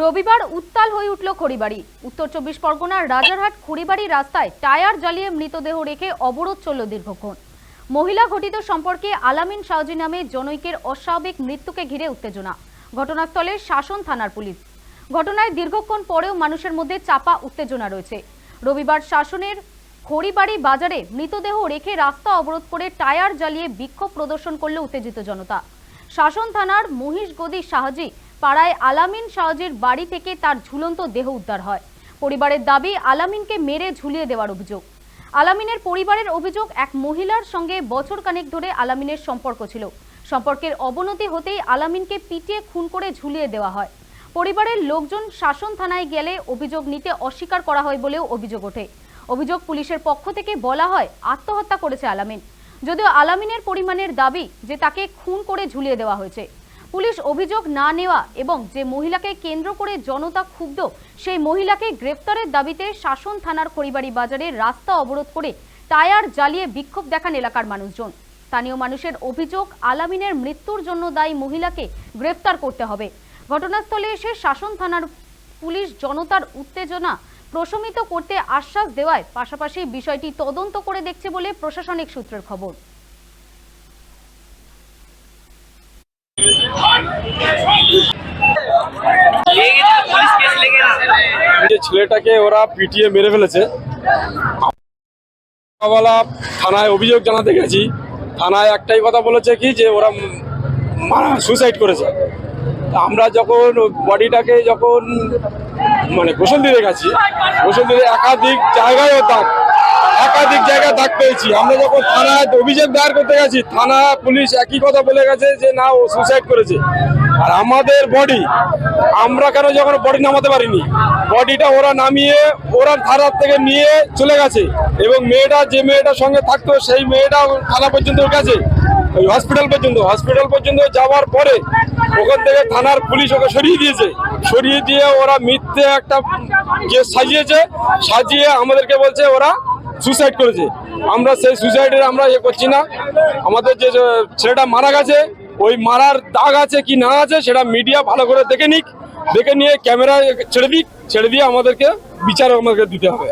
রবিবার উত্তাল হয়ে উঠল খড়িবাড়ি। উত্তর চব্বিশ পরগনার রাজারহাট খড়িবাড়ি রাস্তায় টায়ার জ্বালিয়ে মৃতদেহ রেখে অবরোধ চলল দীর্ঘক্ষণ। মহিলা ঘটিত সম্পর্কে আলামিন সাউজি নামে জনৈকের অস্বাভাবিক মৃত্যুকে ঘিরে উত্তেজনা। ঘটনাস্থলে শাসন থানার পুলিশ। ঘটনায় দীর্ঘক্ষণ পরেও মানুষের মধ্যে চাপা উত্তেজনা রয়েছে। রবিবার শাসনের খড়িবাড়ি বাজারে মৃতদেহ রেখে রাস্তা অবরোধ করে টায়ার জ্বালিয়ে বিক্ষোভ প্রদর্শন করল উত্তেজিত জনতা। শাসন থানার মহিষগদি শাহজি পাড়ায় আলামিন শাহজির বাড়ি থেকে তার ঝুলন্ত দেহ উদ্ধার হয়। পরিবারের দাবি, আলামিনকে মেরে ঝুলিয়ে দেওয়ার অভিযোগ। আলামিনের পরিবারের অভিযোগ, এক মহিলার সঙ্গে বছর কানেক ধরে আলামিনের সম্পর্ক ছিল। সম্পর্কের অবনতি হতেই আলামিনকে পিটিয়ে খুন করে ঝুলিয়ে দেওয়া হয়। পরিবারের লোকজন শাসন থানায় গেলে অভিযোগ নিতে অস্বীকার করা হয় বলেও অভিযোগ ওঠে। অভিযোগ পুলিশের পক্ষ থেকে বলা হয়, আত্মহত্যা করেছে আলামিন। যদিও আলামিনের পরিমাণের দাবি যে তাকে খুন করে ঝুলিয়ে দেওয়া হয়েছে। পুলিশ অভিযোগ না নেওয়া এবং যে মহিলাকে কেন্দ্র করে জনতা ক্ষুব্ধ, সেই মহিলাকে গ্রেফতারের দাবিতে শাসন থানার খড়িবাড়ি বাজারে রাস্তা অবরোধ করে টায়ার জ্বালিয়ে বিক্ষোভ দেখান এলাকার মানুষজন। স্থানীয় মানুষের অভিযোগ, আলামিনের মৃত্যুর জন্য দায়ী মহিলাকে গ্রেফতার করতে হবে। ঘটনাস্থলে এসে শাসন থানার পুলিশ জনতার উত্তেজনা প্রশমিত করতে আশ্বাস দেওয়ায় পাশাপাশি বিষয়টি তদন্ত করে দেখছে বলে প্রশাসনিক সূত্রের খবর পুলিশ কেস লেগে আছে যে ছেলেটাকে ওরা পিটিয়ে মেরে ফেলেছে। থানায় অভিযোগ জানাতে গেছি। থানায় একটাই কথা বলেছে কি, যে ওরা সুসাইড করেছে। আমরা যখন বডিটাকে যখন মানে গোসল দিতে গেছি, গোসল দিতে একাধিক জায়গায় দাগ একাধিক জায়গায় দাগ পেয়েছি। আমরা যখন থানায় অভিযোগ দায়ের করতে গেছি, থানা, পুলিশ একই কথা বলে গেছে যে, না, ও সুসাইড করেছে। আর আমাদের বডি আমরা কেন যখন বডি নামাতে পারিনি? বডিটা ওরা নামিয়ে, ওরা থানার থেকে নিয়ে চলে গেছে। এবং মেয়েটা, যে মেয়েটার সঙ্গে থাকতো, সেই মেয়েটা থানা পর্যন্ত গেছে। ওই হসপিটাল পর্যন্ত। হসপিটাল পর্যন্ত যাওয়ার পরে ওখান থেকে থানার পুলিশ ওকে সরিয়ে দিয়েছে। সরিয়ে দিয়ে ওরা মিথ্যে একটা কেস সাজিয়েছে। সাজিয়ে আমাদেরকে বলছে, ওরা সুসাইড করেছে। আমরা সেই সুইসাইডের আমরা ইয়ে করছি না। আমাদের যে ছেলেটা মারা গেছে, ওই মারার দাগ আছে কি না আছে সেটা মিডিয়া ভালো করে দেখে নিক। দেখে নিয়ে ক্যামেরা ছেড়ে দিক। ছেড়ে দিয়ে আমাদেরকে বিচার আমাদেরকে দিতে হবে।